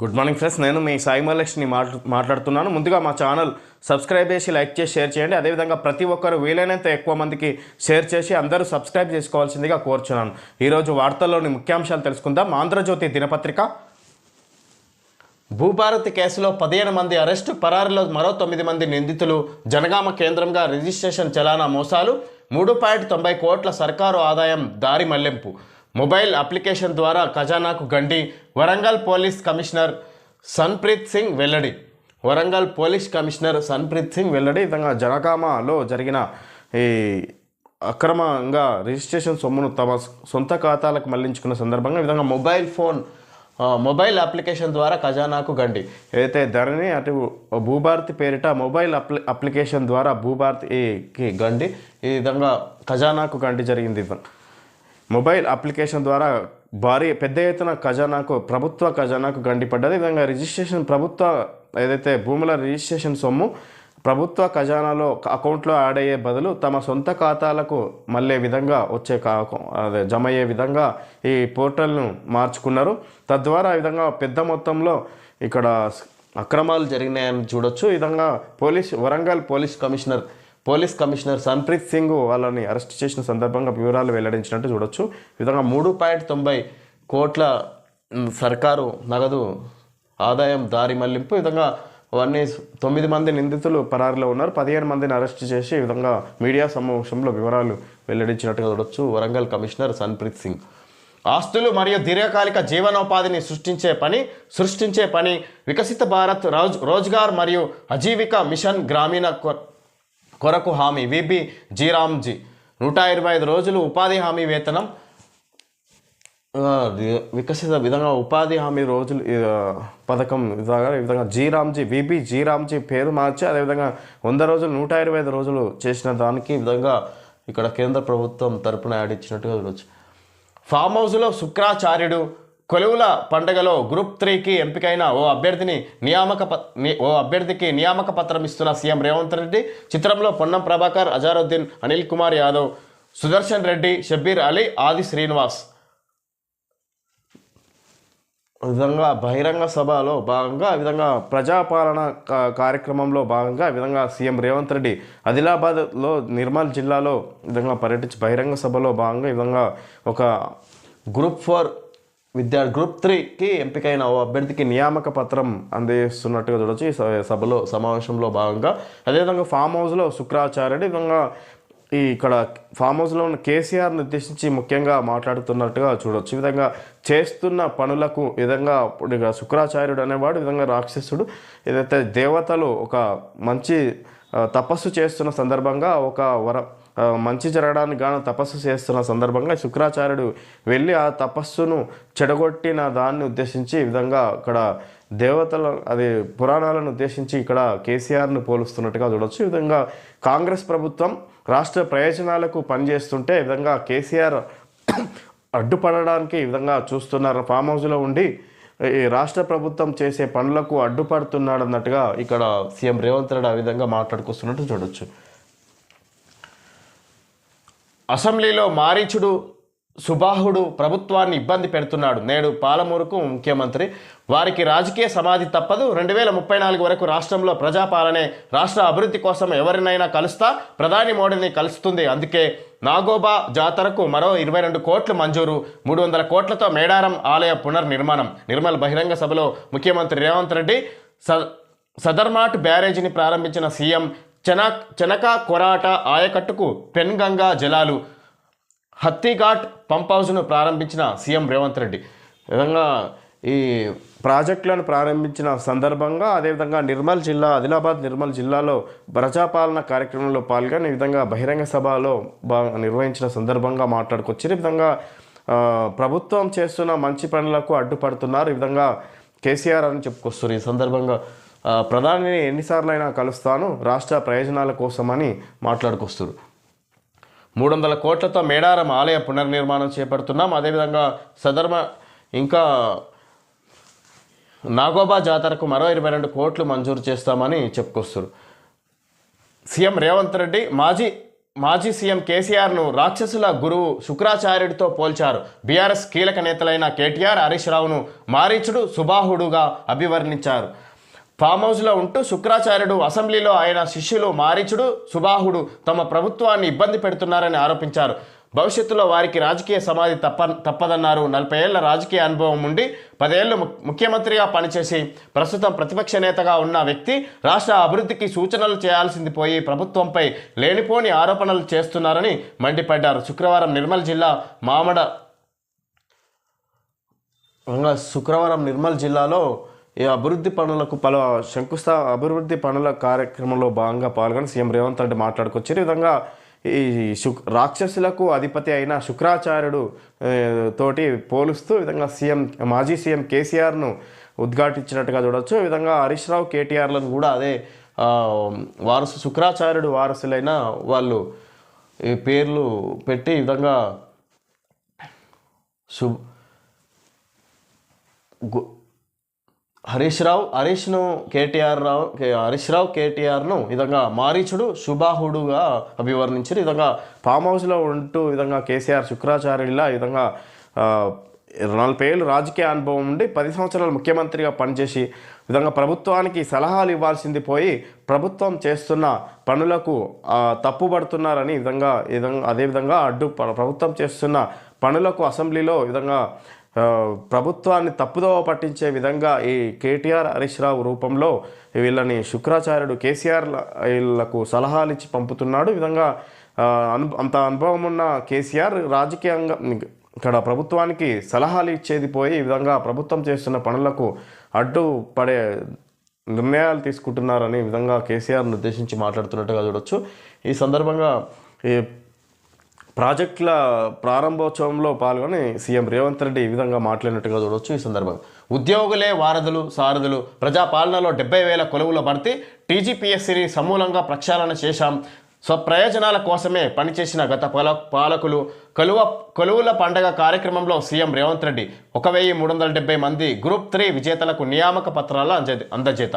Good morning friends నేను మీ సాయి మహలక్ష్మి మాట్లాడుతున్నాను. ముందుగా మా ఛానల్ సబ్స్క్రైబ్ చేసి లైక్ చేసి షేర్ చేయండి. అదేవిధంగా ప్రతి ఒక్కరు వీలైనంత ఎక్కువ మందికి షేర్ చేసి అందరూ సబ్స్క్రైబ్ చేసుకోవాల్సిందిగా కోరుచున్నాను. ఈరోజు వార్తల్లోని ముఖ్యాంశాలు తెలుసుకుందాం. ఆంధ్రజ్యోతి దినపత్రిక. భూభారతి కేసులో పదిహేను మంది అరెస్టు పరారిలో మరో తొమ్మిది మంది నిందితులు జనగామ కేంద్రంగా రిజిస్ట్రేషన్ చలానా మోసాలు మూడు పాయింట్ తొంభై కోట్ల సర్కారు ఆదాయం దారి మళ్ళింపు. మొబైల్ అప్లికేషన్ ద్వారా ఖజానాకు గండి వరంగల్ పోలీస్ కమిషనర్ సన్ప్రీత్ సింగ్ వెల్లడి. వరంగల్ పోలీస్ కమిషనర్ సన్ప్రీత్ సింగ్ వెల్లడి. విధంగా జనగామలో జరిగిన ఈ అక్రమంగా రిజిస్ట్రేషన్ సొమ్మును తమ సొంత ఖాతాలకు మళ్ళించుకున్న సందర్భంగా ఈ విధంగా మొబైల్ ఫోన్ మొబైల్ అప్లికేషన్ ద్వారా ఖజానాకు గండి. ఏదైతే ధరని అటు భూభారతి పేరిట మొబైల్ అప్లి అప్లికేషన్ ద్వారా భూభారతికి గండి. ఈ విధంగా ఖజానాకు గండి జరిగింది. మొబైల్ అప్లికేషన్ ద్వారా భారీ పెద్ద ఎత్తున ఖజానాకు ప్రభుత్వ ఖజానాకు గండిపడ్డది విధంగా రిజిస్ట్రేషన్ ప్రభుత్వ ఏదైతే భూముల రిజిస్ట్రేషన్ సొమ్ము ప్రభుత్వ ఖజానాలో అకౌంట్లో యాడ్ అయ్యే బదులు తమ సొంత ఖాతాలకు మళ్ళే విధంగా వచ్చే కా అదే జమ అయ్యే విధంగా ఈ పోర్టల్ను మార్చుకున్నారు. తద్వారా ఈ విధంగా పెద్ద మొత్తంలో ఇక్కడ అక్రమాలు జరిగినాయని చూడొచ్చు. ఈ విధంగా police Warangal police commissioner police commissioner Sanpreet Singh వాళ్ళని అరెస్ట్ చేసిన సందర్భంగా వివరాలు వెల్లడించినట్టు చూడొచ్చు. ఈ విధంగా మూడు పాయింట్ తొంభై కోట్ల సర్కారు నగదు ఆదాయం దారి మళ్ళింపు. ఈ విధంగా అవన్నీ తొమ్మిది మంది నిందితులు పరారిలో ఉన్నారు. పదిహేను మందిని అరెస్ట్ చేసి ఈ విధంగా మీడియా సమావేశంలో వివరాలు వెల్లడించినట్టుగా చూడొచ్చు. వరంగల్ కమిషనర్ సన్ప్రీత్ సింగ్. ఆస్తులు మరియు దీర్ఘకాలిక జీవనోపాధిని సృష్టించే పని సృష్టించే పని వికసిత భారత్ రోజ్ రోజ్గార్ మరియు అజీవిక మిషన్ గ్రామీణ కొరకు హామీ విపి జీరామ్జీ. నూట ఇరవై ఐదు రోజులు ఉపాధి హామీ వేతనం. వికసిత విధంగా ఉపాధి హామీ రోజులు పథకం విధంగా ఈ విధంగా జీరామ్జీ విపి జీరామ్జీ పేరు మార్చి అదేవిధంగా వంద రోజులు నూట ఇరవై ఐదు రోజులు చేసిన దానికి విధంగా ఇక్కడ కేంద్ర ప్రభుత్వం తరపున యాడ్ ఇచ్చినట్టుగా చూడవచ్చు ఫామ్ హౌస్లో శుక్రాచార్యుడు కొలువుల పండగలో గ్రూప్ త్రీకి ఎంపికైన ఓ అభ్యర్థిని నియామక ఓ అభ్యర్థికి నియామక పత్రం ఇస్తున్న సీఎం రేవంత్ రెడ్డి చిత్రంలో పొన్నం ప్రభాకర్ అజారుద్దీన్ అనిల్ కుమార్ యాదవ్ సుదర్శన్ రెడ్డి షబ్బీర్ అలీ ఆది శ్రీనివాస్. విధంగా బహిరంగ సభలో భాగంగా విధంగా ప్రజాపాలన కార్యక్రమంలో భాగంగా విధంగా సీఎం రేవంత్ రెడ్డి ఆదిలాబాద్లో నిర్మల్ జిల్లాలో విధంగా పర్యటించి బహిరంగ సభలో భాగంగా ఈ విధంగా ఒక గ్రూప్ ఫోర్ విద్యార్థి గ్రూప్ త్రీకి ఎంపికైన ఓ అభ్యర్థికి నియామక పత్రం అందిస్తున్నట్టుగా చూడొచ్చు. ఈ సభలో సమావేశంలో భాగంగా అదేవిధంగా ఫామ్ హౌస్లో శుక్రాచార్యుడు విధంగా ఈ ఇక్కడ ఫామ్ హౌస్లో ఉన్న కేసీఆర్ని ఉద్దేశించి ముఖ్యంగా మాట్లాడుతున్నట్టుగా చూడొచ్చు. ఈ విధంగా చేస్తున్న పనులకు విధంగా ఇప్పుడు ఇక శుక్రాచార్యుడు అనేవాడు ఈ విధంగా రాక్షసుడు ఏదైతే దేవతలు ఒక మంచి తపస్సు చేస్తున్న సందర్భంగా ఒక వర మంచి జరగడానికి గాను తపస్సు చేస్తున్న సందర్భంగా శుక్రాచార్యుడు వెళ్ళి ఆ తపస్సును చెడగొట్టిన దాన్ని ఉద్దేశించి ఈ విధంగా ఇక్కడ దేవతల అది పురాణాలను ఉద్దేశించి ఇక్కడ కేసీఆర్ను పోలుస్తున్నట్టుగా చూడవచ్చు ఈ విధంగా కాంగ్రెస్ ప్రభుత్వం రాష్ట్ర ప్రయోజనాలకు పనిచేస్తుంటే ఈ విధంగా కేసీఆర్ అడ్డుపడడానికి ఈ విధంగా చూస్తున్నారు. ఫామ్ హౌస్లో ఉండి ఈ రాష్ట్ర ప్రభుత్వం చేసే పనులకు అడ్డుపడుతున్నాడు అన్నట్టుగా ఇక్కడ సీఎం రేవంత్ రెడ్డి ఆ విధంగా మాట్లాడుకొస్తున్నట్టు చూడొచ్చు. అసెంబ్లీలో మారీచుడు సుబాహుడు ప్రభుత్వాన్ని ఇబ్బంది పెడుతున్నాడు. నేడు పాలమూరుకు ముఖ్యమంత్రి. వారికి రాజకీయ సమాధి తప్పదు. రెండు వేల ముప్పై నాలుగు వరకు రాష్ట్రంలో ప్రజాపాలనే రాష్ట్ర అభివృద్ధి కోసం ఎవరినైనా కలుస్తా ప్రధాని మోడీని కలుస్తుంది. అందుకే నాగోబా జాతరకు మరో ఇరవై రెండు కోట్లు మంజూరు. మూడు వందల కోట్లతో మేడారం ఆలయ పునర్నిర్మాణం. నిర్మల్ బహిరంగ సభలో ముఖ్యమంత్రి రేవంత్ రెడ్డి స సదర్మాట్ బ్యారేజీని ప్రారంభించిన సీఎం చెనక్ చెనక కొరాట ఆయకట్టుకు పెన్గంగా జలాలు హత్తిఘాట్ పంప్ హౌస్ను ప్రారంభించిన సీఎం రేవంత్ రెడ్డి. విధంగా ఈ ప్రాజెక్టులను ప్రారంభించిన సందర్భంగా అదేవిధంగా నిర్మల్ జిల్లా ఆదిలాబాద్ నిర్మల్ జిల్లాలో ప్రజాపాలన కార్యక్రమంలో పాల్గొని ఈ విధంగా బహిరంగ సభలో బాగా నిర్వహించిన సందర్భంగా మాట్లాడుకొచ్చారు ఈ విధంగా ప్రభుత్వం చేస్తున్న మంచి పనులకు అడ్డుపడుతున్నారు. ఈ విధంగా కేసీఆర్ అని చెప్పుకొస్తున్నారు ఈ సందర్భంగా ప్రధానిని ఎన్నిసార్లు అయినా కలుస్తాను రాష్ట్ర ప్రయోజనాల కోసమని మాట్లాడుకొస్తారు. మూడు వందల కోట్లతో మేడారం ఆలయ పునర్నిర్మాణం చేపడుతున్నాం. అదేవిధంగా సదర్మ ఇంకా నాగోబా జాతరకు మరో ఇరవై రెండు కోట్లు మంజూరు చేస్తామని చెప్పుకొస్తారు. సీఎం రేవంత్ రెడ్డి మాజీ మాజీ సీఎం కేసీఆర్ను రాక్షసుల గురువు శుక్రాచార్యుడితో పోల్చారు. బీఆర్ఎస్ కీలక నేతలైన కేటీఆర్ హరీష్ రావును మారీచుడు సుబాహుడుగా అభివర్ణించారు. ఫామ్ హౌస్లో ఉంటూ శుక్రాచార్యుడు అసెంబ్లీలో ఆయన శిష్యులు మారీచుడు సుబాహుడు తమ ప్రభుత్వాన్ని ఇబ్బంది పెడుతున్నారని ఆరోపించారు. భవిష్యత్తులో వారికి రాజకీయ సమాధి తప్ప తప్పదన్నారు. నలభై ఏళ్ళ రాజకీయ అనుభవం ఉండి పదేళ్ళు ము- ముఖ్యమంత్రిగా పనిచేసి ప్రస్తుతం ప్రతిపక్ష నేతగా ఉన్న వ్యక్తి రాష్ట్ర అభివృద్ధికి సూచనలు చేయాల్సింది పోయి ప్రభుత్వంపై లేనిపోని ఆరోపణలు చేస్తున్నారని మండిపడ్డారు. శుక్రవారం నిర్మల్ జిల్లా మామడ శుక్రవారం నిర్మల్ జిల్లాలో ఈ అభివృద్ధి పనులకు పలు శంకుస్థా అభివృద్ధి పనుల కార్యక్రమంలో భాగంగా పాల్గొని సీఎం రేవంత్ రెడ్డి మాట్లాడుకొచ్చారు. ఈ విధంగా ఈ శుక్ రాక్షసులకు అధిపతి అయిన శుక్రాచార్యుడు తోటి పోలుస్తూ విధంగా సీఎం మాజీ సీఎం కేసీఆర్ను ఉద్ఘాటించినట్టుగా చూడొచ్చు. ఈ విధంగా హరీష్ రావు కేటీఆర్లను కూడా అదే వారసు శుక్రాచార్యుడు వారసులైన వాళ్ళు ఈ పేర్లు పెట్టి ఈ విధంగా శుభ్ హరీష్ రావు హరీష్ను కేటీఆర్ రావు కే- హరీష్ రావు కేటీఆర్ను విధంగా మారీచుడు శుభాహుడుగా అభివర్ణించారు. విధంగా ఫామ్ హౌస్లో ఉంటూ విధంగా కేసీఆర్ శుక్రాచార్యులా విధంగా నలభై ఏళ్ళు రాజకీయ అనుభవం ఉండి పది సంవత్సరాలు ముఖ్యమంత్రిగా పనిచేసి విధంగా ప్రభుత్వానికి సలహాలు ఇవ్వాల్సింది పోయి ప్రభుత్వం చేస్తున్న పనులకు తప్పుపడుతున్నారని విధంగా విధంగా అదేవిధంగా అడ్డు ప్రభుత్వం చేస్తున్న పనులకు అసెంబ్లీలో విధంగా ప్రభుత్వాన్ని తప్పుదోవ పట్టించే విధంగా ఈ కేటీఆర్ హరీష్ రావు రూపంలో వీళ్ళని శుక్రాచార్యుడు కేసీఆర్ వీళ్ళకు సలహాలు ఇచ్చి పంపుతున్నాడు. విధంగా అను అంత అనుభవం ఉన్న కేసీఆర్ రాజకీయంగా ఇక్కడ ప్రభుత్వానికి సలహాలు ఇచ్చేది పోయి ఈ విధంగా ప్రభుత్వం చేస్తున్న పనులకు అడ్డు పడే నిర్ణయాలు తీసుకుంటున్నారని విధంగా కేసీఆర్ను ఉద్దేశించి మాట్లాడుతున్నట్టుగా చూడొచ్చు. ఈ సందర్భంగా ఈ ప్రాజెక్టుల ప్రారంభోత్సవంలో పాల్గొని సీఎం రేవంత్ రెడ్డి ఈ విధంగా మాట్లాడినట్టుగా చూడవచ్చు ఈ సందర్భంగా ఉద్యోగులే వారధులు సారథులు ప్రజాపాలనలో డెబ్బై వేల కొలువుల భర్తీ టీజీపీఎస్సీని సమూలంగా ప్రక్షాళన చేశాం. స్వప్రయోజనాల కోసమే పనిచేసిన గత పాల పాలకులు కలువ కొలువుల పండగ కార్యక్రమంలో సీఎం రేవంత్ రెడ్డి ఒక వెయ్యి మూడు వందల డెబ్బై మంది గ్రూప్ త్రీ విజేతలకు నియామక పత్రాల అందజేత.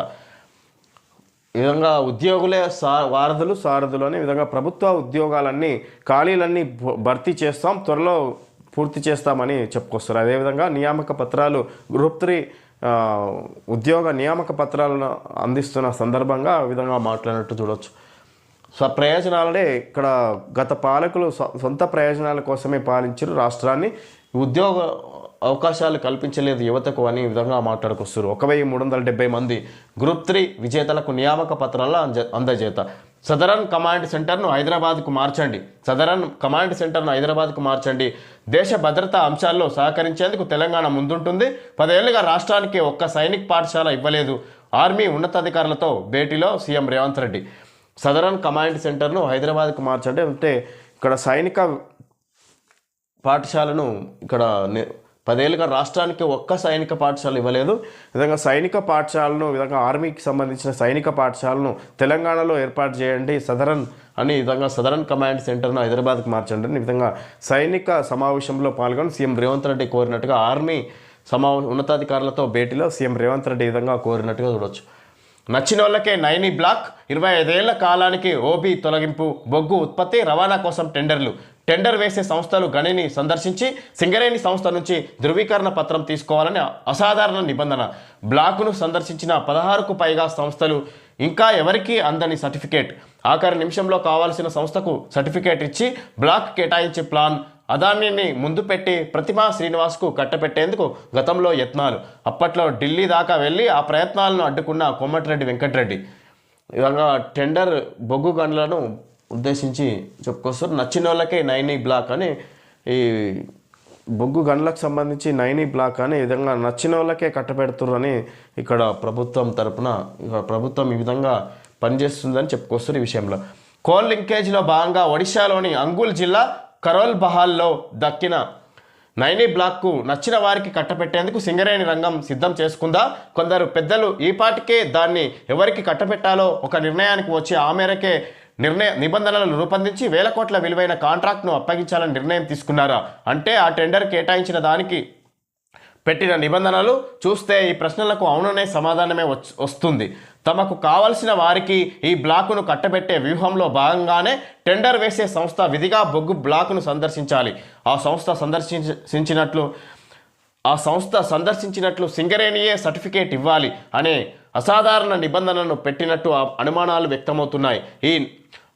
ఈ విధంగా ఉద్యోగులే సా వారధులు సారథులు అనే విధంగా ప్రభుత్వ ఉద్యోగాలన్నీ ఖాళీలన్నీ భ- భర్తీ చేస్తాం త్వరలో పూర్తి చేస్తామని చెప్పుకొస్తారు. అదేవిధంగా నియామక పత్రాలు గ్రూప్ త్రీ ఉద్యోగ నియామక పత్రాలను అందిస్తున్న సందర్భంగా ఆ విధంగా మాట్లాడినట్టు చూడవచ్చు స్వ ప్రయోజనాలనే ఇక్కడ గత పాలకులు సొ- సొంత ప్రయోజనాల కోసమే పాలించారు రాష్ట్రాన్ని. ఉద్యోగ అవకాశాలు కల్పించలేదు యువతకు అని ఈ విధంగా మాట్లాడుకొస్తారు ఒక వెయ్యి మూడు వందల డెబ్బై మంది గ్రూప్ త్రీ విజేతలకు నియామక పత్రాల అందజేత. సదరన్ కమాండ్ సెంటర్ను హైదరాబాద్కు మార్చండి. సదరన్ కమాండ్ సెంటర్ను హైదరాబాద్కు మార్చండి. దేశ భద్రతా అంశాల్లో సహకరించేందుకు తెలంగాణ ముందుంటుంది. పదేళ్ళుగా రాష్ట్రానికి ఒక్క సైనిక్ పాఠశాల ఇవ్వలేదు. ఆర్మీ ఉన్నతాధికారులతో భేటీలో CM Revanth Reddy. Southern command సెంటర్ను హైదరాబాద్కు మార్చండి. అంటే ఇక్కడ సైనిక పాఠశాలను ఇక్కడ పదేళ్ళుగా రాష్ట్రానికి ఒక్క సైనిక పాఠశాల ఇవ్వలేదు. విధంగా సైనిక పాఠశాలను విధంగా ఆర్మీకి సంబంధించిన సైనిక పాఠశాలను తెలంగాణలో ఏర్పాటు చేయండి. సదరన్ అని విధంగా సదరన్ కమాండ్ సెంటర్ను హైదరాబాద్కి మార్చండి. అని విధంగా సైనిక సమావేశంలో పాల్గొని సీఎం రేవంత్ రెడ్డి కోరినట్టుగా ఆర్మీ సమా ఉన్నతాధికారులతో భేటీలో సీఎం రేవంత్ రెడ్డి విధంగా కోరినట్టుగా చూడొచ్చు. నచ్చిన వాళ్ళకే నైని బ్లాక్. ఇరవై ఐదేళ్ళ కాలానికి ఓబీ తొలగింపు బొగ్గు ఉత్పత్తి రవాణా కోసం టెండర్లు. టెండర్ వేసే సంస్థలు గణిని సందర్శించి సింగరేణి సంస్థ నుంచి ధృవీకరణ పత్రం తీసుకోవాలని అసాధారణ నిబంధన. బ్లాకును సందర్శించిన పదహారుకు పైగా సంస్థలు ఇంకా ఎవరికీ అందని సర్టిఫికేట్. ఆఖరి నిమిషంలో కావాల్సిన సంస్థకు సర్టిఫికేట్ ఇచ్చి బ్లాక్ కేటాయించే ప్లాన్ అదానిని ముందు పెట్టి ప్రతిమా శ్రీనివాస్కు కట్టపెట్టేందుకు గతంలో యత్నాలు. అప్పట్లో ఢిల్లీ దాకా వెళ్ళి ఆ ప్రయత్నాలను అడ్డుకున్న కోమటిరెడ్డి వెంకటరెడ్డి. ఇలాగా టెండర్ బొగ్గు గన్లను ఉద్దేశించి చెప్పుకొస్తారు. నచ్చిన వాళ్ళకే నైనీ బ్లాక్ అని ఈ బొగ్గు గండ్లకు సంబంధించి నైనీ బ్లాక్ అని ఈ విధంగా నచ్చిన వాళ్ళకే కట్టబెడుతుర్రని ఇక్కడ ప్రభుత్వం తరపున ప్రభుత్వం ఈ విధంగా పనిచేస్తుందని చెప్పుకొస్తారు ఈ విషయంలో. కోల్ లింకేజ్లో భాగంగా ఒడిశాలోని అంగుల్ జిల్లా కరోల్ బహాల్లో దక్కిన నైనీ బ్లాక్కు నచ్చిన వారికి కట్టపెట్టేందుకు సింగరేణి రంగం సిద్ధం చేసుకుందా? కొందరు పెద్దలు ఈ పాటికే దాన్ని ఎవరికి కట్టపెట్టాలో ఒక నిర్ణయానికి వచ్చి ఆ మేరకే నిర్ణయ నిబంధనలను రూపొందించి వేల కోట్ల విలువైన కాంట్రాక్ట్ను అప్పగించాలని నిర్ణయం తీసుకున్నారా? అంటే ఆ టెండర్ కేటాయించిన దానికి పెట్టిన నిబంధనలు చూస్తే ఈ ప్రశ్నలకు అవుననే సమాధానమే వస్తుంది. తమకు కావలసిన వారికి ఈ బ్లాకును కట్టబెట్టే వ్యూహంలో భాగంగానే టెండర్ వేసే సంస్థ విధిగా బొగ్గు బ్లాకును సందర్శించాలి. ఆ సంస్థ సందర్శించినట్లు ఆ సంస్థ సందర్శించినట్లు సింగరేణియే సర్టిఫికేట్ ఇవ్వాలి అనే అసాధారణ నిబంధనను పెట్టినట్టు ఆ అనుమానాలు వ్యక్తమవుతున్నాయి. ఈ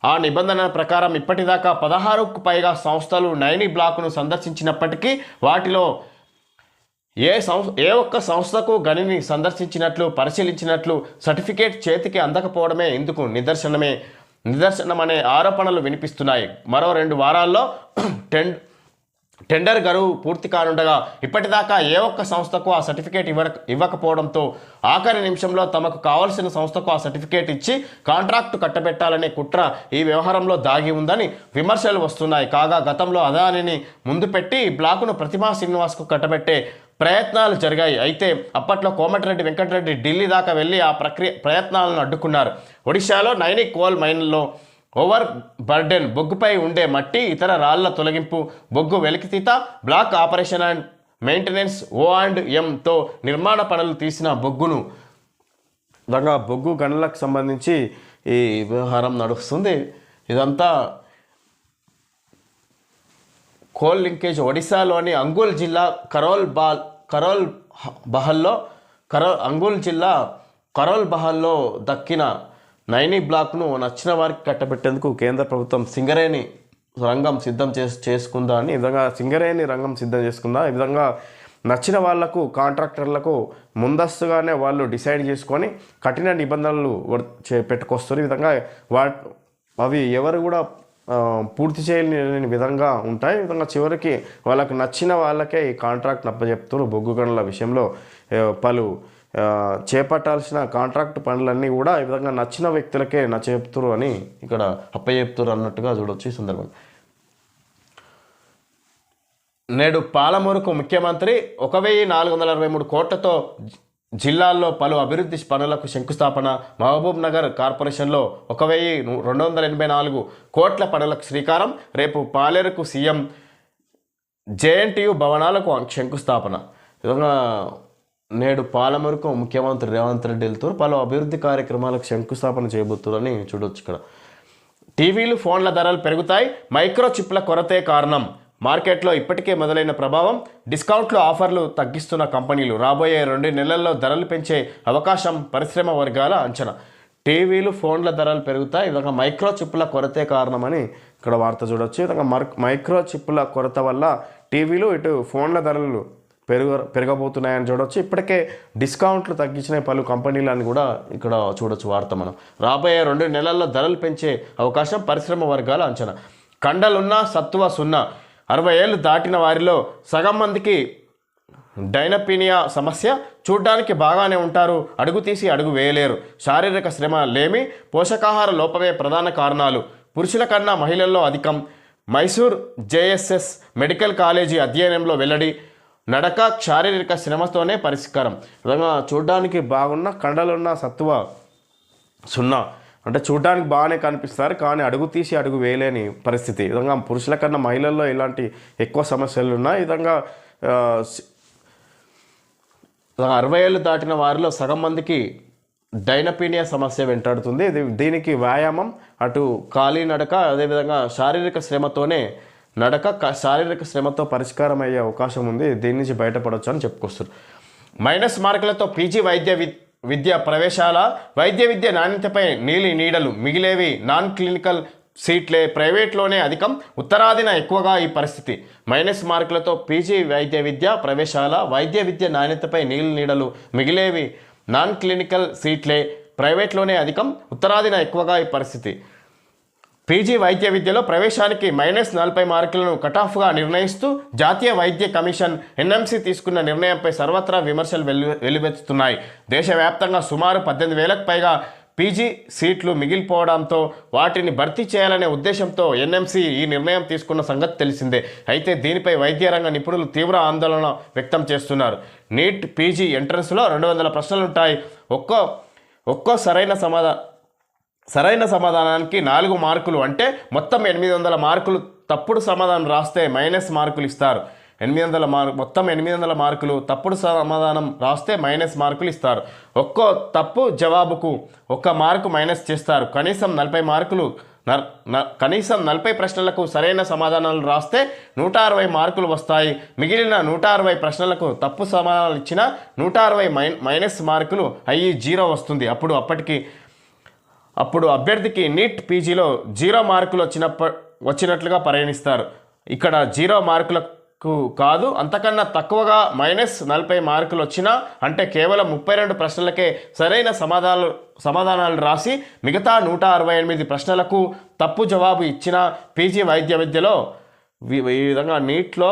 ఆ నిబంధన ప్రకారం ఇప్పటిదాకా పదహారుకు పైగా సంస్థలు నైని బ్లాకును సందర్శించినప్పటికీ వాటిలో ఏ సంస్థ ఏ ఒక్క సంస్థకు గనిని సందర్శించినట్లు పరిశీలించినట్లు సర్టిఫికేట్ చేతికి అందకపోవడమే ఇందుకు నిదర్శనమే. నిదర్శనమనే ఆరోపణలు వినిపిస్తున్నాయి. మరో రెండు వారాల్లో టెండ్ టెండర్ గడువు పూర్తి కానుండగా ఇప్పటిదాకా ఏ ఒక్క సంస్థకు ఆ సర్టిఫికేట్ ఇవ్వ ఇవ్వకపోవడంతో ఆఖరి నిమిషంలో తమకు కావలసిన సంస్థకు ఆ సర్టిఫికేట్ ఇచ్చి కాంట్రాక్టు కట్టబెట్టాలనే కుట్ర ఈ వ్యవహారంలో దాగి ఉందని విమర్శలు వస్తున్నాయి. కాగా గతంలో అదానిని ముందు పెట్టి బ్లాకును ప్రతిమా శ్రీనివాస్కు కట్టబెట్టే ప్రయత్నాలు జరిగాయి. అయితే అప్పట్లో కోమటిరెడ్డి వెంకటరెడ్డి ఢిల్లీ దాకా వెళ్ళి ఆ ప్రక్రియ ప్రయత్నాలను అడ్డుకున్నారు. ఒడిశాలో నైనిక్ కోల్ మైన్లో ఓవర్ బర్డెన్ బొగ్గుపై ఉండే మట్టి ఇతర రాళ్ళ తొలగింపు బొగ్గు వెలికితీత block operation and maintenance O and ఎంతో నిర్మాణ పనులు తీసిన బొగ్గును విధంగా బొగ్గు గనులకు సంబంధించి ఈ వ్యవహారం నడుస్తుంది. ఇదంతా కోల్ లింకేజ్ ఒడిశాలోని అంగుల్ జిల్లా కరోల్ బాల్ కరోల్ బహల్లో కరో అంగుల్ జిల్లా కరోల్ బహల్లో దక్కిన నైని బ్లాక్ను నచ్చిన వారికి కట్టబెట్టేందుకు కేంద్ర ప్రభుత్వం సింగరేణి రంగం సిద్ధం చేసు చేసుకుందా అని ఈ విధంగా సింగరేణి రంగం సిద్ధం చేసుకుందా ఈ విధంగా నచ్చిన వాళ్ళకు కాంట్రాక్టర్లకు ముందస్తుగానే వాళ్ళు డిసైడ్ చేసుకొని కఠిన నిబంధనలు పెట్టుకొస్తున్న చే- ఈ విధంగా వా అవి ఎవరు కూడా పూర్తి చేయలేని విధంగా ఉంటాయి. ఈ విధంగా చివరికి వాళ్ళకు నచ్చిన వాళ్ళకే ఈ కాంట్రాక్ట్ అప్పచెప్తారు బొగ్గు గనుల విషయంలో పలు చేపట్టాల్సిన కాంట్రాక్ట్ పనులన్నీ కూడా ఈ విధంగా నచ్చిన వ్యక్తులకే నచ్చచెప్తురు అని ఇక్కడ అప్పచెప్తురు అన్నట్టుగా చూడొచ్చు ఈ సందర్భం. నేడు పాలమూరుకు ముఖ్యమంత్రి ఒక వెయ్యి నాలుగు వందల అరవై మూడు కోట్లతో జిల్లాల్లో పలు అభివృద్ధి పనులకు శంకుస్థాపన మహబూబ్ నగర్ కార్పొరేషన్లో ఒక వెయ్యి రెండు వందల ఎనభై నాలుగు కోట్ల పనులకు శ్రీకారం రేపు పాలేరుకు సీఎం జేఎన్టీయు భవనాలకు శంకుస్థాపన. విధంగా నేడు పాలమూరుకు ముఖ్యమంత్రి రేవంత్ రెడ్డి వెళ్తూ పలు అభివృద్ధి కార్యక్రమాలకు శంకుస్థాపన చేయబోతున్నారని చూడొచ్చు ఇక్కడ. టీవీలు ఫోన్ల ధరలు పెరుగుతాయి. మైక్రో చిప్ల కొరతే కారణం మార్కెట్లో ఇప్పటికే మొదలైన ప్రభావం డిస్కౌంట్లు ఆఫర్లు తగ్గిస్తున్న కంపెనీలు రాబోయే రెండు నెలల్లో ధరలు పెంచే అవకాశం పరిశ్రమ వర్గాల అంచనా. టీవీలు ఫోన్ల ధరలు పెరుగుతాయి. ఇదొక విధంగా మైక్రో చిప్ల కొరతే కారణమని ఇక్కడ వార్త చూడవచ్చు ఈ విధంగా మర్- మైక్రో చిప్ల కొరత వల్ల టీవీలు ఇటు ఫోన్ల ధరలు పెరుగు పెరగబోతున్నాయని చూడవచ్చు ఇప్పటికే డిస్కౌంట్లు తగ్గించిన పలు కంపెనీలని కూడా ఇక్కడ చూడొచ్చు వార్త మనం. రాబోయే రెండు నెలల్లో ధరలు పెంచే అవకాశం పరిశ్రమ వర్గాల అంచనా. కండలున్నా సత్తువ సున్నా. అరవై ఏళ్ళు దాటిన వారిలో సగం మందికి డైనపీనియా సమస్య చూడ్డానికి బాగానే ఉంటారు. అడుగు తీసి అడుగు వేయలేరు. శారీరక శ్రమ లేమి పోషకాహార లోపమే ప్రధాన కారణాలు. పురుషుల కన్నా మహిళల్లో అధికం. మైసూర్ జేఎస్ఎస్ మెడికల్ కాలేజీ అధ్యయనంలో వెల్లడి నడక శారీరక శ్రమతోనే పరిష్కారం. విధంగా చూడ్డానికి బాగున్న కండలున్న సత్వ సున్నా. అంటే చూడడానికి బాగానే కనిపిస్తారు కానీ అడుగు తీసి అడుగు వేయలేని పరిస్థితి. ఈ విధంగా పురుషుల కన్నా మహిళల్లో ఇలాంటి ఎక్కువ సమస్యలు ఉన్నాయి ఈ విధంగా అరవై ఏళ్ళు దాటిన వారిలో సగం మందికి డైనపీనియా సమస్య వెంటాడుతుంది. ఇది దీనికి వ్యాయామం అటు ఖాళీ నడక అదేవిధంగా శారీరక శ్రమతోనే నడక శారీరక శ్రమతో పరిష్కారం అయ్యే అవకాశం ఉంది. దీని నుంచి బయటపడవచ్చు అని చెప్పుకొస్తారు మైనస్ మార్కులతో పీజీ వైద్య విద్య ప్రవేశాల వైద్య విద్య నాణ్యతపై నీలి నీడలు మిగిలేవి నాన్ క్లినికల్ సీట్లే. ప్రైవేట్లోనే అధికం ఉత్తరాదిన ఎక్కువగా ఈ పరిస్థితి. మైనస్ మార్కులతో పీజీ వైద్య విద్య ప్రవేశాల వైద్య విద్య నాణ్యతపై నీలి నీడలు మిగిలేవి నాన్ క్లినికల్ సీట్లే. ప్రైవేట్లోనే అధికం ఉత్తరాదిన ఎక్కువగా ఈ పరిస్థితి. పీజీ వైద్య విద్యలో ప్రవేశానికి మైనస్ నలభై మార్కులను కటాఫ్గా నిర్ణయిస్తూ జాతీయ వైద్య కమిషన్ ఎన్ఎంసీ తీసుకున్న నిర్ణయంపై సర్వత్రా విమర్శలు వెల్లు వెల్లువెత్తుతున్నాయి. దేశవ్యాప్తంగా సుమారు పద్దెనిమిది వేలకు పైగా పీజీ సీట్లు మిగిలిపోవడంతో వాటిని భర్తీ చేయాలనే ఉద్దేశంతో ఎన్ఎంసీ ఈ నిర్ణయం తీసుకున్న సంగతి తెలిసిందే. అయితే దీనిపై వైద్య రంగ నిపుణులు తీవ్ర ఆందోళన వ్యక్తం చేస్తున్నారు. నీట్ పీజీ ఎంట్రన్స్లో రెండు వందల ప్రశ్నలుంటాయి. ఒక్కో ఒక్కో సరైన సమాధానం సరైన సమాధానానికి నాలుగు మార్కులు అంటే మొత్తం ఎనిమిది వందల మార్కులు తప్పుడు సమాధానం రాస్తే మైనస్ మార్కులు ఇస్తారు. ఎనిమిది వందల మార్కు మొత్తం ఎనిమిది వందల మార్కులు తప్పుడు సమాధానం రాస్తే మైనస్ మార్కులు ఇస్తారు. ఒక్కో తప్పు జవాబుకు ఒక్క మార్కు మైనస్ చేస్తారు. కనీసం నలభై మార్కులు నర్- కనీసం నలభై ప్రశ్నలకు సరైన సమాధానాలు రాస్తే నూట అరవై మార్కులు వస్తాయి. మిగిలిన నూట అరవై ప్రశ్నలకు తప్పు సమాధానాలు ఇచ్చిన నూట అరవై మై మైనస్ మార్కులు అయ్యి జీరో వస్తుంది. అప్పుడు అప్పటికి అప్పుడు అభ్యర్థికి నీట్ పీజీలో జీరో మార్కులు వచ్చినప్ప వచ్చినట్లుగా పరిగణిస్తారు. ఇక్కడ జీరో మార్కులకు కాదు అంతకన్నా తక్కువగా మైనస్ నలభై మార్కులు వచ్చినా అంటే కేవలం ముప్పై రెండు ప్రశ్నలకే సరైన సమాధానాలు సమాధానాలు రాసి మిగతా నూట అరవై ఎనిమిది ప్రశ్నలకు తప్పు జవాబు ఇచ్చిన పీజీ వైద్య విద్యలో ఈ విధంగా నీట్లో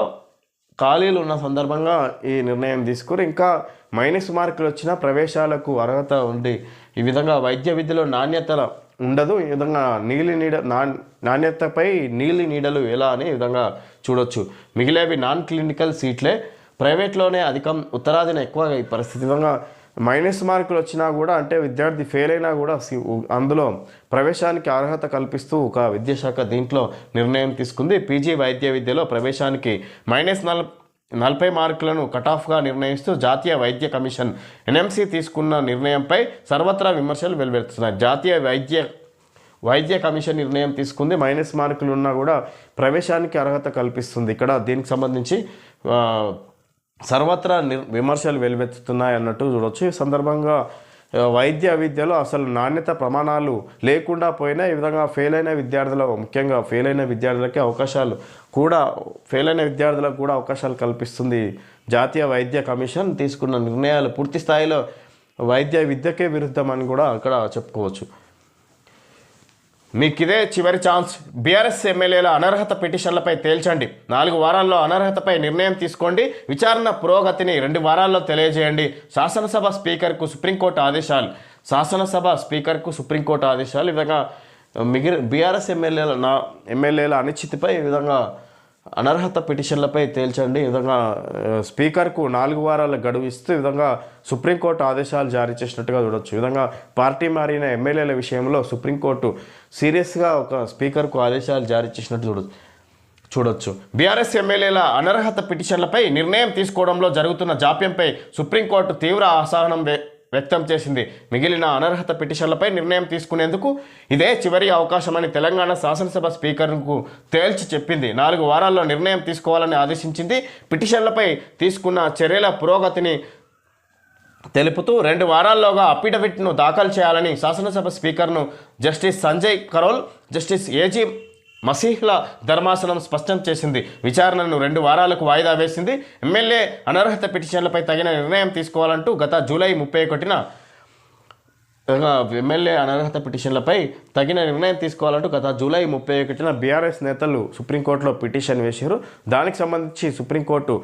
ఖాళీలు ఉన్న సందర్భంగా ఈ నిర్ణయం తీసుకుని ఇంకా మైనస్ మార్కులు వచ్చిన ప్రవేశాలకు అర్హత ఉంది ఈ విధంగా వైద్య విద్యలో నాణ్యత ఉండదు. ఈ విధంగా నీలి నీడ నా నాణ్యతపై నీలి నీడలు ఎలా అని ఈ విధంగా చూడొచ్చు. మిగిలేవి నాన్ క్లినికల్ సీట్లే ప్రైవేట్లోనే అధికం ఉత్తరాదిన ఎక్కువ ఈ పరిస్థితి. విధంగా మైనస్ మార్కులు వచ్చినా కూడా అంటే విద్యార్థి ఫెయిల్ అయినా కూడా సి- అందులో ప్రవేశానికి అర్హత కల్పిస్తూ ఒక విద్యాశాఖ దీంట్లో నిర్ణయం తీసుకుంది. పీజీ వైద్య విద్యలో ప్రవేశానికి మైనస్ నల్ నలభై మార్కులను కటాఫ్గా నిర్ణయిస్తూ జాతీయ వైద్య కమిషన్ ఎన్ఎంసీ తీసుకున్న నిర్ణయంపై సర్వత్రా విమర్శలు వెలువెడుతున్నాయి జాతీయ వైద్య వైద్య కమిషన్ నిర్ణయం తీసుకుంది. మైనస్ మార్కులు ఉన్నా కూడా ప్రవేశానికి అర్హత కల్పిస్తుంది. ఇక్కడ దీనికి సంబంధించి సర్వత్రా నిర్ విమర్శలు వెలువెత్తుతున్నాయి అన్నట్టు చూడొచ్చు. ఈ సందర్భంగా వైద్య విద్యలో అసలు నాణ్యత ప్రమాణాలు లేకుండా పోయినా ఈ విధంగా ఫెయిల్ అయిన విద్యార్థుల ముఖ్యంగా ఫెయిల్ అయిన విద్యార్థులకి అవకాశాలు కూడా ఫెయిల్ అయిన విద్యార్థులకు కూడా అవకాశాలు కల్పిస్తుంది జాతీయ వైద్య కమిషన్. తీసుకున్న నిర్ణయాలు పూర్తి స్థాయిలో వైద్య విద్యకే విరుద్ధం అని కూడా అక్కడ చెప్పుకోవచ్చు. మీకు ఇదే చివరి ఛాన్స్. బీఆర్ఎస్ ఎమ్మెల్యేల అనర్హత పిటిషన్లపై తేల్చండి. నాలుగు వారాల్లో అనర్హతపై నిర్ణయం తీసుకోండి. విచారణ పురోగతిని రెండు వారాల్లో తెలియజేయండి. శాసనసభ స్పీకర్కు సుప్రీంకోర్టు ఆదేశాలు. శాసనసభ స్పీకర్కు సుప్రీంకోర్టు ఆదేశాలు. ఈ విధంగా మిగిలి బీఆర్ఎస్ ఎమ్మెల్యేల నా ఎమ్మెల్యేల అనిశ్చితిపై ఈ విధంగా అనర్హత పిటిషన్లపై తేల్చండి. ఈ విధంగా స్పీకర్కు నాలుగు వారాల గడువు ఇస్తూ ఈ విధంగా సుప్రీంకోర్టు ఆదేశాలు జారీ చేసినట్టుగా చూడొచ్చు. ఈ విధంగా పార్టీ మారిన ఎమ్మెల్యేల విషయంలో సుప్రీంకోర్టు సీరియస్గా ఒక స్పీకర్కు ఆదేశాలు జారీ చేసినట్టు చూడొచ్చు చూడొచ్చు. బీఆర్ఎస్ ఎమ్మెల్యేల అనర్హత పిటిషన్లపై నిర్ణయం తీసుకోవడంలో జరుగుతున్న జాప్యంపై సుప్రీంకోర్టు తీవ్ర అసహనం వ్యక్తం చేసింది. మిగిలిన అనర్హత పిటిషన్లపై నిర్ణయం తీసుకునేందుకు ఇదే చివరి అవకాశమని తెలంగాణ శాసనసభ స్పీకర్కు తేల్చి చెప్పింది. నాలుగు వారాల్లో నిర్ణయం తీసుకోవాలని ఆదేశించింది. పిటిషన్లపై తీసుకున్న చర్యల పురోగతిని తెలుపుతూ రెండు వారాల్లోగా అఫిడవిట్ను దాఖలు చేయాలని శాసనసభ స్పీకర్ను justice Sanjay Karol justice AG మసీహ్ల ధర్మాసనం స్పష్టం చేసింది. విచారణను రెండు వారాలకు వాయిదా వేసింది. ఎమ్మెల్యే అనర్హత పిటిషన్లపై తగిన నిర్ణయం తీసుకోవాలంటూ గత జూలై ముప్పై ఒకటిన ఎమ్మెల్యే అనర్హత పిటిషన్లపై తగిన నిర్ణయం తీసుకోవాలంటూ గత జూలై ముప్పై ఒకటిన బీఆర్ఎస్ నేతలు సుప్రీంకోర్టులో పిటిషన్ వేశారు. దానికి సంబంధించి సుప్రీంకోర్టు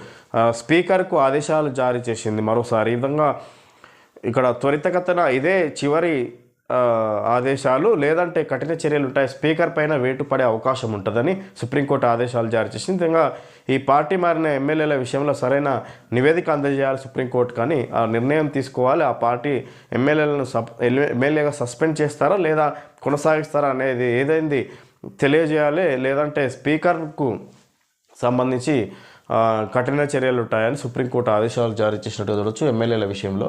స్పీకర్కు ఆదేశాలు జారీ చేసింది. మరోసారి ఈ విధంగా ఇక్కడ త్వరితగతన ఇదే చివరి ఆదేశాలు లేదంటే కఠిన చర్యలు ఉంటాయి. స్పీకర్ పైన వేటు పడే అవకాశం ఉంటుందని సుప్రీంకోర్టు ఆదేశాలు జారీ చేసింది. విధంగా ఈ పార్టీ మారిన ఎమ్మెల్యేల విషయంలో సరైన నివేదిక అందజేయాలి సుప్రీంకోర్టు కానీ ఆ నిర్ణయం తీసుకోవాలి. ఆ పార్టీ ఎమ్మెల్యేలను సప్ ఎమ్మెల్యేగా సస్పెండ్ చేస్తారా లేదా కొనసాగిస్తారా అనేది ఏదైంది తెలియజేయాలి. లేదంటే స్పీకర్కు సంబంధించి కఠిన చర్యలు ఉంటాయని సుప్రీంకోర్టు ఆదేశాలు జారీ చేసినట్టు చూడొచ్చు. ఎమ్మెల్యేల విషయంలో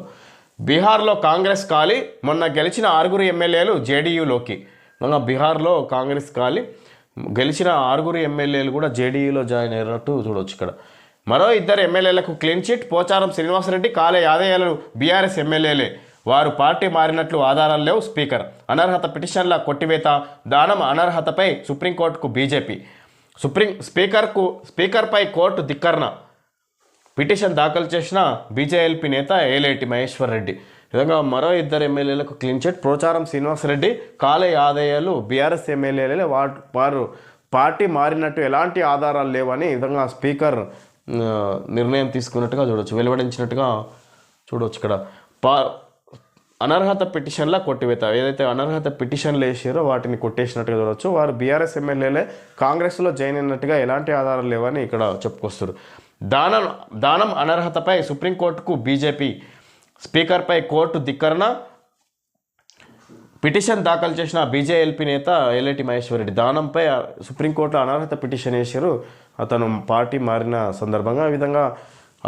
బీహార్లో కాంగ్రెస్ ఖాళీ మొన్న గెలిచిన ఆరుగురు ఎమ్మెల్యేలు జేడీయూలోకి. మొన్న బీహార్లో కాంగ్రెస్ ఖాళీ గెలిచిన ఆరుగురు ఎమ్మెల్యేలు కూడా జేడీయూలో జాయిన్ అయినట్టు చూడవచ్చు ఇక్కడ. మరో ఇద్దరు ఎమ్మెల్యేలకు క్లీన్ చిట్ పోచారం శ్రీనివాసరెడ్డి కాలే యాదయ్యలు బీఆర్ఎస్ ఎమ్మెల్యేలే. వారు పార్టీ మారినట్లు ఆధారాలు లేవు స్పీకర్. అనర్హత పిటిషన్ల కొట్టివేత దానం అనర్హతపై సుప్రీంకోర్టుకు బీజేపీ. సుప్రీం స్పీకర్కు స్పీకర్పై కోర్టు ధిక్కరణ. పిటిషన్ దాఖలు చేసిన బీజేఎల్పీ నేత ఏలేటి మహేశ్వర్ రెడ్డి విధంగా మరో ఇద్దరు ఎమ్మెల్యేలకు క్లీన్ చిట్ ప్రోచారం శ్రీనివాసరెడ్డి కాలే ఆదాయాలు బీఆర్ఎస్ ఎమ్మెల్యేలే వా వారు పార్టీ మారినట్టు ఎలాంటి ఆధారాలు లేవని ఈ విధంగా స్పీకర్ నిర్ణయం తీసుకున్నట్టుగా చూడొచ్చు వెలువడించినట్టుగా చూడొచ్చు ఇక్కడ. పా అనర్హత పిటిషన్ల కొట్టివేత ఏదైతే అనర్హత పిటిషన్లు వేసారో వాటిని కొట్టేసినట్టుగా చూడొచ్చు. వారు బీఆర్ఎస్ ఎమ్మెల్యేలే కాంగ్రెస్లో జాయిన్ అయినట్టుగా ఎలాంటి ఆధారాలు లేవని ఇక్కడ చెప్పుకొస్తారు దానం దానం అనర్హతపై సుప్రీంకోర్టుకు బీజేపీ స్పీకర్పై కోర్టు ధిక్కరణ. పిటిషన్ దాఖలు చేసిన బీజేఎల్పీ నేత ఎల్ఏటి మహేశ్వరి రెడ్డి దానంపై సుప్రీంకోర్టులో అనర్హత పిటిషన్ వేశారు. అతను పార్టీ మారిన సందర్భంగా ఈ విధంగా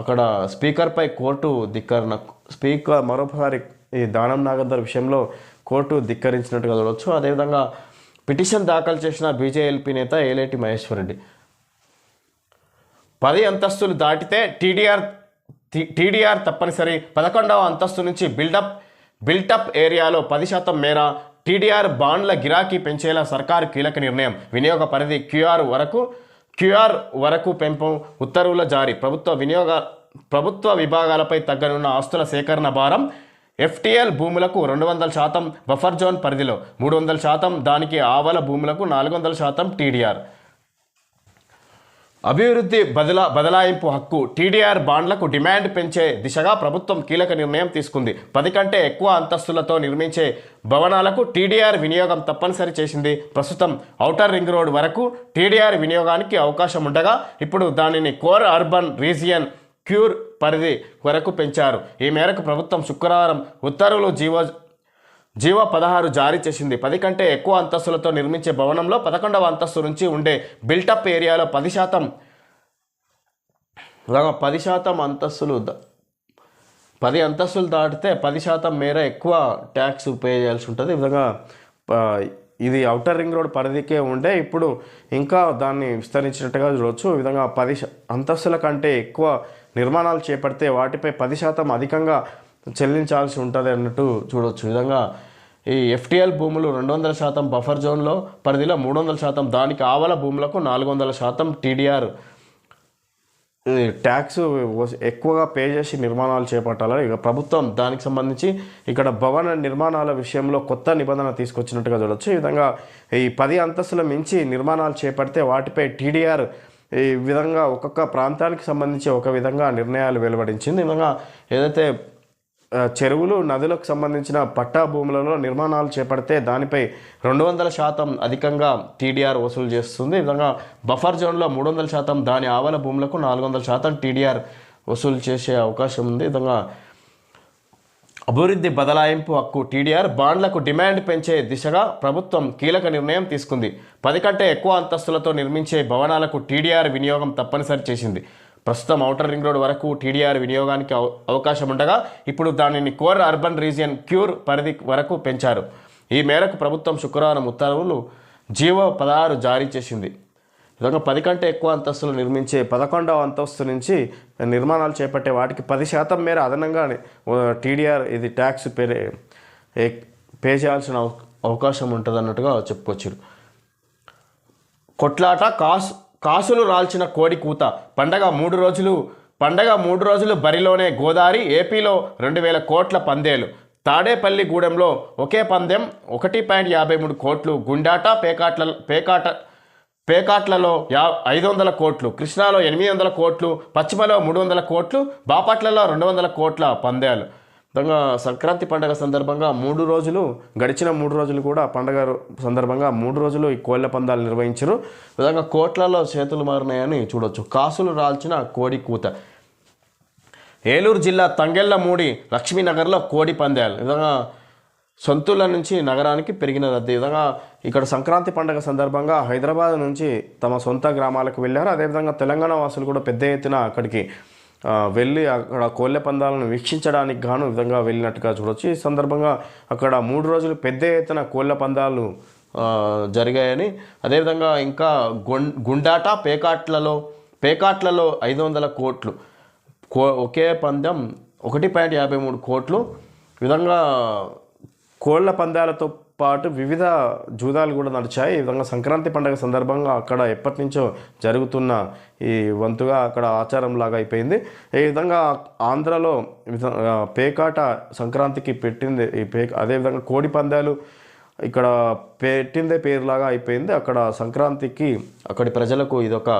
అక్కడ స్పీకర్పై కోర్టు ధిక్కరణ స్పీకర్ మరోసారి ఈ దానం నాగద్దర్ విషయంలో కోర్టు ధిక్కరించినట్టుగా చూడవచ్చు అదేవిధంగా పిటిషన్ దాఖలు చేసిన బీజేఎల్పీ నేత ఏలేటి మహేశ్వరరెడ్డి పది అంతస్తులు దాటితే టీడీఆర్ టీడీఆర్ తప్పనిసరి పదకొండవ అంతస్తు నుంచి బిల్డప్ బిల్టప్ ఏరియాలో పది శాతం మేర టీడీఆర్ బాండ్ల గిరాకీ పెంచేలా సర్కారు కీలక నిర్ణయం. వినియోగ పరిధి క్యూఆర్ వరకు క్యూఆర్ వరకు పెంపు ఉత్తర్వుల జారీ. ప్రభుత్వ వినియోగ ప్రభుత్వ విభాగాలపై తగ్గనున్న ఆస్తుల సేకరణ భారం ఎఫ్టీఎల్ భూములకు రెండు వందల శాతం బఫర్ జోన్ పరిధిలో మూడు వందల శాతం దానికి ఆవల భూములకు నాలుగు వందల శాతం టీడీఆర్. అభివృద్ధి బదలా బదలాయింపు హక్కు టీడీఆర్ బాండ్లకు డిమాండ్ పెంచే దిశగా ప్రభుత్వం కీలక నిర్ణయం తీసుకుంది. పది కంటే ఎక్కువ అంతస్తులతో నిర్మించే భవనాలకు టీడీఆర్ వినియోగం తప్పనిసరి చేసింది. ప్రస్తుతం ఔటర్ రింగ్ రోడ్ వరకు టీడీఆర్ వినియోగానికి అవకాశం ఉండగా ఇప్పుడు దానిని కోర్ అర్బన్ రీజియన్ క్యూర్ పరిధి వరకు పెంచారు. ఈ మేరకు ప్రభుత్వం శుక్రవారం ఉత్తర్వులు జీవో జీవో పదహారు జారీ చేసింది. పది కంటే ఎక్కువ అంతస్తులతో నిర్మించే భవనంలో పదకొండవ అంతస్తు నుంచి ఉండే బిల్టప్ ఏరియాలో పది శాతం పది శాతం అంతస్తులు పది అంతస్తులు దాటితే పది శాతం మేర ఎక్కువ ట్యాక్స్ పే చేయాల్సి ఉంటుంది. ఈ విధంగా ఇది అవుటర్ రింగ్ రోడ్ పరిధికే ఉండే. ఇప్పుడు ఇంకా దాన్ని విస్తరించినట్టుగా చూడవచ్చు ఈ విధంగా పది శా- అంతస్తుల కంటే ఎక్కువ నిర్మాణాలు చేపడితే వాటిపై పది శాతం అధికంగా చెల్లించాల్సి ఉంటుంది అన్నట్టు చూడవచ్చు విధంగా ఈ ఎఫ్టిఎల్ భూములు రెండు వందల శాతం బఫర్ జోన్లో పరిధిలో మూడు వందల శాతం దానికి ఆవల భూములకు నాలుగు వందల శాతం టీడీఆర్. ట్యాక్స్ ఎక్కువగా పే చేసి నిర్మాణాలు చేపట్టాలి ఇక ప్రభుత్వం దానికి సంబంధించి ఇక్కడ భవన నిర్మాణాల విషయంలో కొత్త నిబంధన తీసుకొచ్చినట్టుగా చూడొచ్చు. ఈ విధంగా ఈ పది అంతస్తుల మించి నిర్మాణాలు చేపడితే వాటిపై టీడీఆర్ ఈ విధంగా ఒక్కొక్క ప్రాంతానికి సంబంధించి ఒక విధంగా నిర్ణయాలు వెలువడించింది. ఈ విధంగా ఏదైతే చెరువులు నదులకు సంబంధించిన పట్టా భూములలో నిర్మాణాలు చేపడితే దానిపై రెండు వందల శాతం అధికంగా టీడీఆర్ వసూలు చేస్తుంది. ఈ విధంగా బఫర్ జోన్లో మూడు వందల శాతం దాని ఆవల భూములకు నాలుగు వందల శాతం టీడీఆర్ వసూలు చేసే అవకాశం ఉంది. ఈ విధంగా అభివృద్ధి బదలాయింపు హక్కు టీడీఆర్ బాండ్లకు డిమాండ్ పెంచే దిశగా ప్రభుత్వం కీలక నిర్ణయం తీసుకుంది. పది కంటే ఎక్కువ అంతస్తులతో నిర్మించే భవనాలకు టీడీఆర్ వినియోగం తప్పనిసరి చేసింది. ప్రస్తుతం ఔటర్ రింగ్ రోడ్ వరకు టీడీఆర్ వినియోగానికి అవ- అవకాశం ఉండగా ఇప్పుడు దానిని కోర్ అర్బన్ రీజియన్ క్యూర్ పరిధి వరకు పెంచారు. ఈ మేరకు ప్రభుత్వం శుక్రవారం ఉత్తర్వులు జీవో పదహారు జారీ చేసింది. విధంగా పది కంటే ఎక్కువ అంతస్తులు నిర్మించే పదకొండవ అంతస్తు నుంచి నిర్మాణాలు చేపట్టే వాటికి పది శాతం మేర అదనంగా టీడీఆర్ ఇది ట్యాక్స్ పే పే చేయాల్సిన అవకాశం ఉంటుంది అన్నట్టుగా చెప్పుకొచ్చారు కొట్లాట కాస్ కాసులు రాల్చిన కోడి కూత. పండగ మూడు రోజులు పండగ మూడు రోజులు బరిలోనే గోదావరి ఏపీలో రెండు వేల కోట్ల పందేలు. తాడేపల్లి గూడెంలో ఒకే పందెం ఒకటి పాయింట్ యాభై మూడు కోట్లు. గుండాట పేకాట్ల పేకాట పేకాట్లలో యా ఐదు వందల కోట్లు. కృష్ణాలో ఎనిమిది వందల కోట్లు. పశ్చిమలో మూడు వందల కోట్లు. బాపట్లలో రెండు వందల కోట్ల పందేలు. విధంగా సంక్రాంతి పండగ సందర్భంగా మూడు రోజులు గడిచిన మూడు రోజులు కూడా పండగ సందర్భంగా మూడు రోజులు ఈ కోళ్ళ పందాలు నిర్వహించరు. విధంగా కోట్లలో చేతులు మారినాయని చూడొచ్చు. కాసులు రాల్చిన కోడి కూత. ఏలూరు జిల్లా తంగెళ్ళమూడి లక్ష్మీనగర్లో కోడి పందాలు. విధంగా సొంతుల నుంచి నగరానికి పెరిగిన రద్దీ విధంగా ఇక్కడ సంక్రాంతి పండుగ సందర్భంగా హైదరాబాద్ నుంచి తమ సొంత గ్రామాలకు వెళ్ళారు. అదేవిధంగా తెలంగాణ వాసులు కూడా పెద్ద ఎత్తున అక్కడికి వెళ్ళి అక్కడ కోళ్ళ పందాలను వీక్షించడానికి గాను విధంగా వెళ్ళినట్టుగా చూడొచ్చు. ఈ సందర్భంగా అక్కడ మూడు రోజులు పెద్ద ఎత్తున కోళ్ళ పందాలు జరిగాయని అదేవిధంగా ఇంకా గుం గుండాట పేకాట్లలో పేకాట్లలో ఐదు వందల కోట్లు కో ఒకే పందెం ఒకటి పాయింట్ యాభై మూడు కోట్లు. ఈ విధంగా కోళ్ళ పందాలతో పాటు వివిధ జూదాలు కూడా నడిచాయి. ఈ విధంగా సంక్రాంతి పండుగ సందర్భంగా అక్కడ ఎప్పటి నుంచో జరుగుతున్న ఈ వంతుగా అక్కడ ఆచారం లాగా అయిపోయింది. ఈ విధంగా ఆంధ్రలో పేకాట సంక్రాంతికి పెట్టింది. ఈ పే అదేవిధంగా కోడి పందాలు ఇక్కడ పెట్టిందే పేరులాగా అయిపోయింది. అక్కడ సంక్రాంతికి అక్కడి ప్రజలకు ఇదొక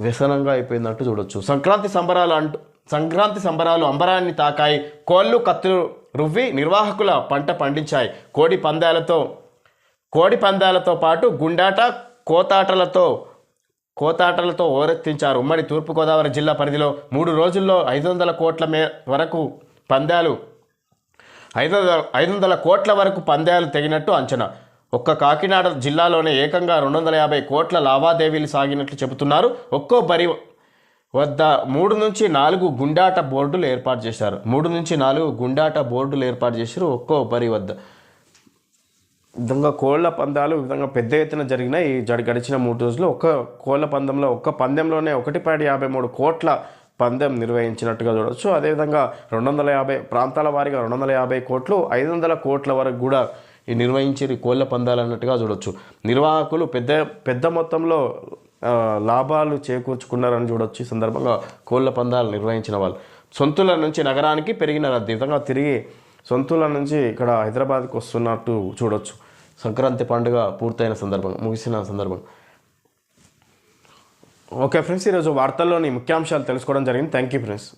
వ్యసనంగా అయిపోయిందంటూ చూడొచ్చు. సంక్రాంతి సంబరాలు అంటూ సంక్రాంతి సంబరాలు అంబరాన్ని తాకాయి కోళ్ళు కత్తులు రువ్వి నిర్వాహకుల పంట పండించాయి. కోడి పందాలతో కోడి పందాలతో పాటు గుండాట కోతాటలతో కోతాటలతో ఓరెత్తించారు. ఉమ్మడి తూర్పుగోదావరి జిల్లా పరిధిలో మూడు రోజుల్లో ఐదు వందల కోట్ల మే వరకు పందాలు ఐదు వందల ఐదు వందల కోట్ల వరకు పందాలు తెగినట్టు అంచనా. ఒక్క కాకినాడ జిల్లాలోనే ఏకంగా రెండు వందల యాభై కోట్ల లావాదేవీలు సాగినట్లు చెబుతున్నారు. ఒక్కో బరి వద్ద మూడు నుంచి నాలుగు గుండాట బోర్డులు ఏర్పాటు చేశారు. మూడు నుంచి నాలుగు గుండాట బోర్డులు ఏర్పాటు చేశారు ఒక్కో బరి వద్ద. విధంగా కోళ్ళ పందాలు విధంగా పెద్ద ఎత్తున జరిగిన ఈ జడి గడిచిన మూడు రోజులు ఒక్క కోళ్ళ పందంలో ఒక్క పందెంలోనే ఒకటి పాయింట్ యాభై మూడు కోట్ల పందెం నిర్వహించినట్టుగా చూడవచ్చు అదేవిధంగా రెండు వందల యాభై ప్రాంతాల వారీగా రెండు వందల యాభై కోట్లు ఐదు వందల కోట్ల వరకు కూడా ఈ నిర్వహించి కోళ్ళ పందాలు అన్నట్టుగా చూడవచ్చు నిర్వాహకులు పెద్ద పెద్ద మొత్తంలో లాభాలు చేకూర్చుకున్నారని చూడొచ్చు. ఈ సందర్భంగా కోళ్ళ పందాలు నిర్వహించిన వాళ్ళు. సొంతుల నుంచి నగరానికి పెరిగిన రద్దీ విధంగా తిరిగి సొంతుల నుంచి ఇక్కడ హైదరాబాద్కి వస్తున్నట్టు చూడొచ్చు. సంక్రాంతి పండుగ పూర్తయిన సందర్భం ముగిసిన సందర్భం. ఓకే ఫ్రెండ్స్ ఈరోజు వార్తల్లోని ముఖ్యాంశాలు తెలుసుకోవడం జరిగింది. Thank you friends.